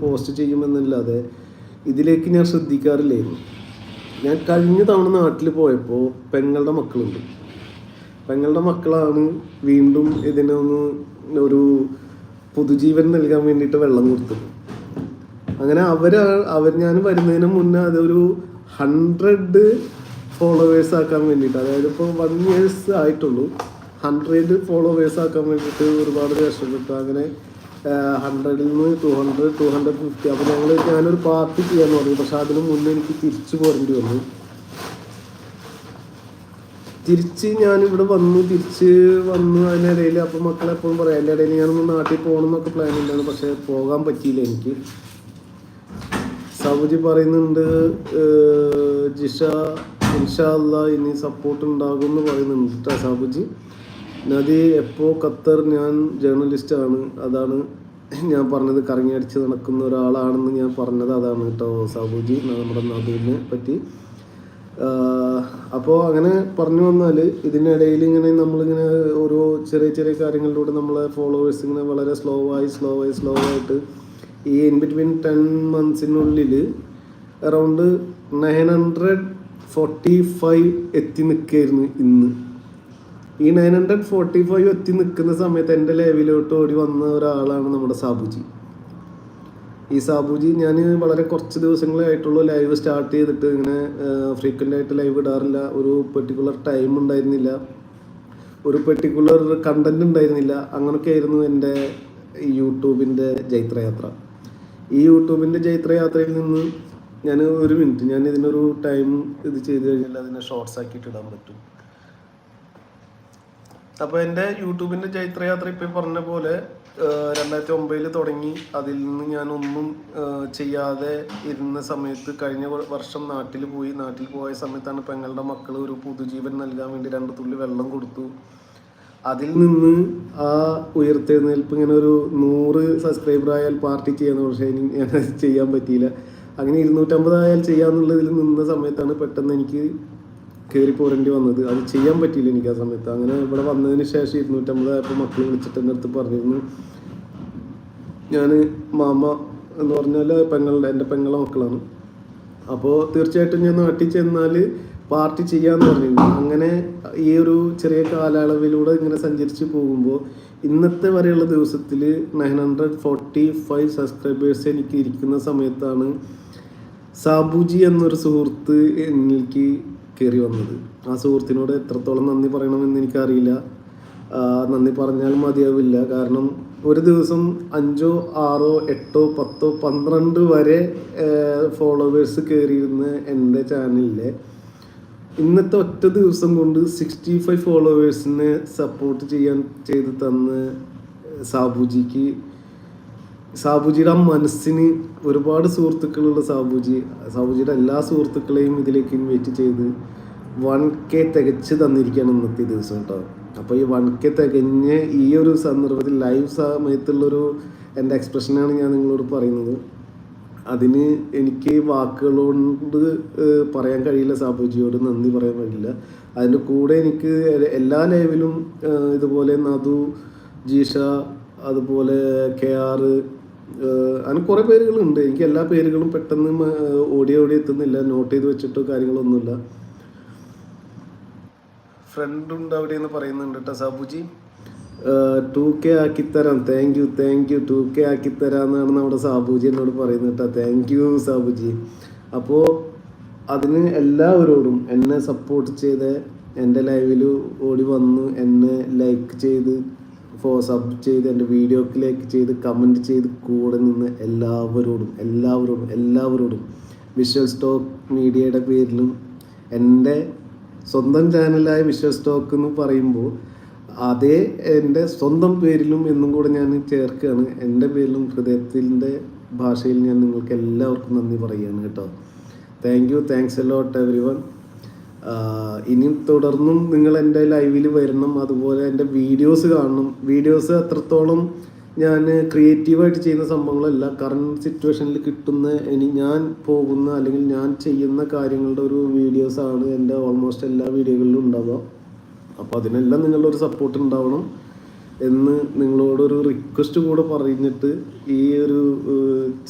Post ചെയ്യുമെന്നല്ലാതെ ഇതിലേക്ക് ഞാൻ ശ്രദ്ധിക്കാറില്ലായിരുന്നു. ഞാൻ കഴിഞ്ഞ തവണ നാട്ടിൽ പോയപ്പോൾ പെങ്ങളുടെ മക്കളുണ്ട്. പെങ്ങളുടെ മക്കളാണ് വീണ്ടും ഇതിനൊന്ന് ഒരു പുതുജീവൻ നൽകാൻ വേണ്ടിയിട്ട് വെള്ളം കൊടുത്തത്. അങ്ങനെ അവർ അവർ ഞാൻ വരുന്നതിന് മുന്നേ അതൊരു ഹൺഡ്രഡ് ഫോളോവേഴ്സ് ആക്കാൻ വേണ്ടിയിട്ട് അതായത് ഇപ്പോൾ വൺ ഇയേഴ്സ് ആയിട്ടുള്ളൂ ഹൺഡ്രഡ് ഫോളോവേഴ്സ് ആക്കാൻ വേണ്ടിയിട്ട് ഒരുപാട് കഷ്ടപ്പെട്ടു അങ്ങനെ ഹൺഡ്രഡിൽ നിന്ന് two hundred two hundred fifty അപ്പോൾ ഞങ്ങൾ ഞാനൊരു പാർട്ടി ചെയ്യാൻ പറഞ്ഞു പക്ഷേ അതിന് മുന്നേ എനിക്ക് തിരിച്ചു പോരേണ്ടി വന്നു. തിരിച്ച് ഞാൻ ഇവിടെ വന്നു. തിരിച്ച് വന്നു അതിനിടയിൽ അപ്പം മക്കളെ എപ്പോഴും പറയാം അതിന്റെ ഇടയിൽ ഞാനൊന്ന് നാട്ടിൽ പോകണം എന്നൊക്കെ പ്ലാൻ ഉണ്ടാണ് പക്ഷേ പോകാൻ പറ്റിയില്ല എനിക്ക്. സൗജി പറയുന്നുണ്ട് ജിഷ ഇൻഷാല്ല ഇനി സപ്പോർട്ട് ഉണ്ടാകും എന്ന് പറയുന്നുണ്ട് കേട്ടോ സാബുജി നദി എപ്പോൾ ഖത്തർ ഞാൻ ജേർണലിസ്റ്റാണ് അതാണ് ഞാൻ പറഞ്ഞത്. കറങ്ങി അടിച്ച് നടക്കുന്ന ഒരാളാണെന്ന് ഞാൻ പറഞ്ഞത്. അതാണ് കേട്ടോ സാബുജി. നമ്മുടെ നദുവിനെ പറ്റി. അപ്പോൾ അങ്ങനെ പറഞ്ഞു വന്നാൽ ഇതിനിടയിൽ ഇങ്ങനെ നമ്മളിങ്ങനെ ഓരോ ചെറിയ ചെറിയ കാര്യങ്ങളിലൂടെ നമ്മളെ ഫോളോവേഴ്സ് ഇങ്ങനെ വളരെ സ്ലോ ആയി സ്ലോ ആയി സ്ലോ ആയിട്ട് ഈ in between ten മന്ത്സിനുള്ളിൽ around nine hundred forty five എത്തി നിൽക്കായിരുന്നു ഇന്ന്. ഈ നയൻ ഹൺഡ്രഡ് ഫോർട്ടി ഫൈവ് എത്തി നിൽക്കുന്ന സമയത്ത് എന്റെ ലെവലിലോട്ട് ഓടി വന്ന ഒരാളാണ് നമ്മുടെ സാബുജി. ഈ സാബുജി ഞാൻ വളരെ കുറച്ച് ദിവസങ്ങളായിട്ടുള്ള ലൈവ് സ്റ്റാർട്ട് ചെയ്തിട്ട് ഇങ്ങനെ ഫ്രീക്വന്റ് ആയിട്ട് ലൈവ് ഇടാറില്ല. ഒരു പെർട്ടിക്കുലർ ടൈം ഉണ്ടായിരുന്നില്ല. ഒരു പെർട്ടിക്കുലർ കണ്ടന്റ് ഉണ്ടായിരുന്നില്ല. അങ്ങനെയൊക്കെ ആയിരുന്നു എന്റെ യൂട്യൂബിന്റെ ജൈത്രയാത്ര. ഈ യൂട്യൂബിന്റെ ജൈത്രയാത്രയിൽ നിന്ന് ഞാൻ ഒരു മിനിറ്റ് ഞാൻ ഇതിനൊരു ടൈം ഇത് ചെയ്ത് കഴിഞ്ഞാൽ അതിനെ ഷോർട്സ് ആക്കിയിട്ട് ഇടാൻ പറ്റും. അപ്പോൾ എന്റെ യൂട്യൂബിന്റെ ജൈത്രയാത്ര ഇപ്പോൾ പറഞ്ഞ പോലെ രണ്ടായിരത്തി ഒമ്പതിൽ തുടങ്ങി. അതിൽ നിന്ന് ഞാൻ ഒന്നും ചെയ്യാതെ ഇരുന്ന സമയത്ത് കഴിഞ്ഞ വർഷം നാട്ടിൽ പോയി. നാട്ടിൽ പോയ സമയത്താണ് പെങ്ങളുടെ മക്കൾ ഒരു പുതുജീവൻ നൽകാൻ വേണ്ടി രണ്ട് തുള്ളി വെള്ളം കൊടുത്തു. അതിൽ നിന്ന് ആ ഉയർത്തെഴുന്നേൽപ്പ് ഇങ്ങനെ ഒരു നൂറ് സബ്സ്ക്രൈബർ ആയാൽ പാർട്ടി ചെയ്യാന്ന് പക്ഷേ ഞാൻ ചെയ്യാൻ പറ്റിയില്ല. അങ്ങനെ ഇരുന്നൂറ്റമ്പതായാൽ ചെയ്യാന്നുള്ളതിൽ നിന്ന സമയത്താണ് പെട്ടെന്ന് എനിക്ക് കയറി പോരേണ്ടി വന്നത്. അത് ചെയ്യാൻ പറ്റിയില്ല എനിക്ക് ആ സമയത്ത്. അങ്ങനെ ഇവിടെ വന്നതിന് ശേഷം ഇരുന്നൂറ്റമ്പതായപ്പോൾ മക്കൾ വിളിച്ചിട്ട് എന്റെ അടുത്ത് പറഞ്ഞിരുന്നു. ഞാൻ മാമ എന്ന് പറഞ്ഞാൽ പെങ്ങളുടെ എന്റെ പെങ്ങളെ മക്കളാണ്. അപ്പോൾ തീർച്ചയായിട്ടും ഞാൻ നാട്ടിൽ ചെന്നാൽ പാർട്ടി ചെയ്യാന്ന് പറഞ്ഞിരുന്നു. അങ്ങനെ ഈ ഒരു ചെറിയ കാലയളവിലൂടെ ഇങ്ങനെ സഞ്ചരിച്ച് പോകുമ്പോൾ ഇന്നത്തെ വരെയുള്ള ദിവസത്തിൽ nine hundred forty five subscribers എനിക്ക് ഇരിക്കുന്ന സമയത്താണ് സാബുജി എന്നൊരു സുഹൃത്ത് എനിക്ക് കയറി വന്നത്. ആ സുഹൃത്തിനോട് എത്രത്തോളം നന്ദി പറയണമെന്ന് എനിക്കറിയില്ല. നന്ദി പറഞ്ഞാൽ മതിയാവില്ല. കാരണം ഒരു ദിവസം അഞ്ചോ ആറോ എട്ടോ പത്തോ പന്ത്രണ്ട് വരെ ഫോളോവേഴ്സ് കയറിയിരുന്ന എന്റെ ചാനലിലെ ഇന്നത്തെ ഒറ്റ ദിവസം കൊണ്ട് സിക്സ്റ്റി ഫൈവ് ഫോളോവേഴ്സിനെ സപ്പോർട്ട് ചെയ്യാൻ ചെയ്ത് തന്ന് സാബുജിക്ക് സാബുജിയുടെ ആ മനസ്സിന് ഒരുപാട് സുഹൃത്തുക്കളുള്ള സാബുജി. സാബുജിയുടെ എല്ലാ സുഹൃത്തുക്കളെയും ഇതിലേക്ക് ഇൻവൈറ്റ് ചെയ്ത് വൺ കെ തികച്ച് തന്നിരിക്കുകയാണ് ഇന്നത്തെ ദിവസം കേട്ടോ. അപ്പോൾ ഈ വൺ കെ തികഞ്ഞ് ഈ ഒരു സന്ദർഭത്തിൽ ലൈവ് സമയത്തുള്ളൊരു എന്റെ എക്സ്പ്രഷനാണ് ഞാൻ നിങ്ങളോട് പറയുന്നത്. അതിന് എനിക്ക് വാക്കുകളോട് പറയാൻ കഴിയില്ല സാബുജിയോട് നന്ദി പറയാൻ കഴിയില്ല. അതിന്റെ കൂടെ എനിക്ക് എല്ലാ ലൈവിലും ഇതുപോലെ നദു ജീഷ അതുപോലെ കെ ആർ അങ്ങനെ കുറേ പേരുകളുണ്ട്. എനിക്ക് എല്ലാ പേരുകളും പെട്ടെന്ന് ഓടി ഓടി എത്തുന്നില്ല. നോട്ട് ചെയ്ത് വെച്ചിട്ടോ കാര്യങ്ങളൊന്നുമില്ല. ഫ്രണ്ട് ഉണ്ട് അവിടെ എന്ന് പറയുന്നുണ്ട് കേട്ടോ സാബുജി. ടു കെ ആക്കിത്തരാം. Thank you thank you two K ആക്കിത്തരാം എന്നാണ് നമ്മുടെ സാബുജി എന്നോട് പറയുന്നത് കേട്ടോ താങ്ക് യു സാബുജി. അപ്പോൾ അതിന് എല്ലാവരോടും എന്നെ സപ്പോർട്ട് ചെയ്ത് എന്റെ ലൈവിൽ ഓടി വന്ന് എന്നെ ലൈക്ക് ചെയ്ത് ഫോ സബ് ചെയ്ത് എന്റെ വീഡിയോക്ക് ലൈക്ക് ചെയ്ത് കമന്റ് ചെയ്ത് കൂടെ നിന്ന് എല്ലാവരോടും എല്ലാവരോടും എല്ലാവരോടും വിഷ്വൽ സ്റ്റോക്ക് മീഡിയയുടെ പേരിലും എന്റെ സ്വന്തം ചാനലായ വിഷ്വൽ സ്റ്റോക്ക് എന്ന് പറയുമ്പോൾ അതേ എന്റെ സ്വന്തം പേരിലും എന്നും കൂടെ ഞാൻ ചേർക്കുകയാണ്. എന്റെ പേരിലും ഹൃദയത്തിന്റെ ഭാഷയിൽ ഞാൻ നിങ്ങൾക്ക് എല്ലാവർക്കും നന്ദി പറയുകയാണ് കേട്ടോ. Thank you thanks a lot everyone ഇനി തുടർന്നും നിങ്ങൾ എന്റെ ലൈവിൽ വരണം. അതുപോലെ എന്റെ വീഡിയോസ് കാണണം. വീഡിയോസ് അത്രത്തോളം ഞാൻ ക്രിയേറ്റീവായിട്ട് ചെയ്യുന്ന സംഭവങ്ങളല്ല കറണ്ട് സിറ്റുവേഷനിൽ കിട്ടുന്ന ഇനി ഞാൻ പോകുന്ന അല്ലെങ്കിൽ ഞാൻ ചെയ്യുന്ന കാര്യങ്ങളുടെ ഒരു വീഡിയോസാണ് എന്റെ ഓൾമോസ്റ്റ് എല്ലാ വീഡിയോകളിലും ഉണ്ടാവുക. അപ്പോൾ അതിനെല്ലാം നിങ്ങളുടെ ഒരു സപ്പോർട്ട് ഉണ്ടാവണം എന്ന് നിങ്ങളോടൊരു റിക്വസ്റ്റ് കൂടെ പറഞ്ഞിട്ട് ഈ ഒരു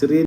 ചെറിയ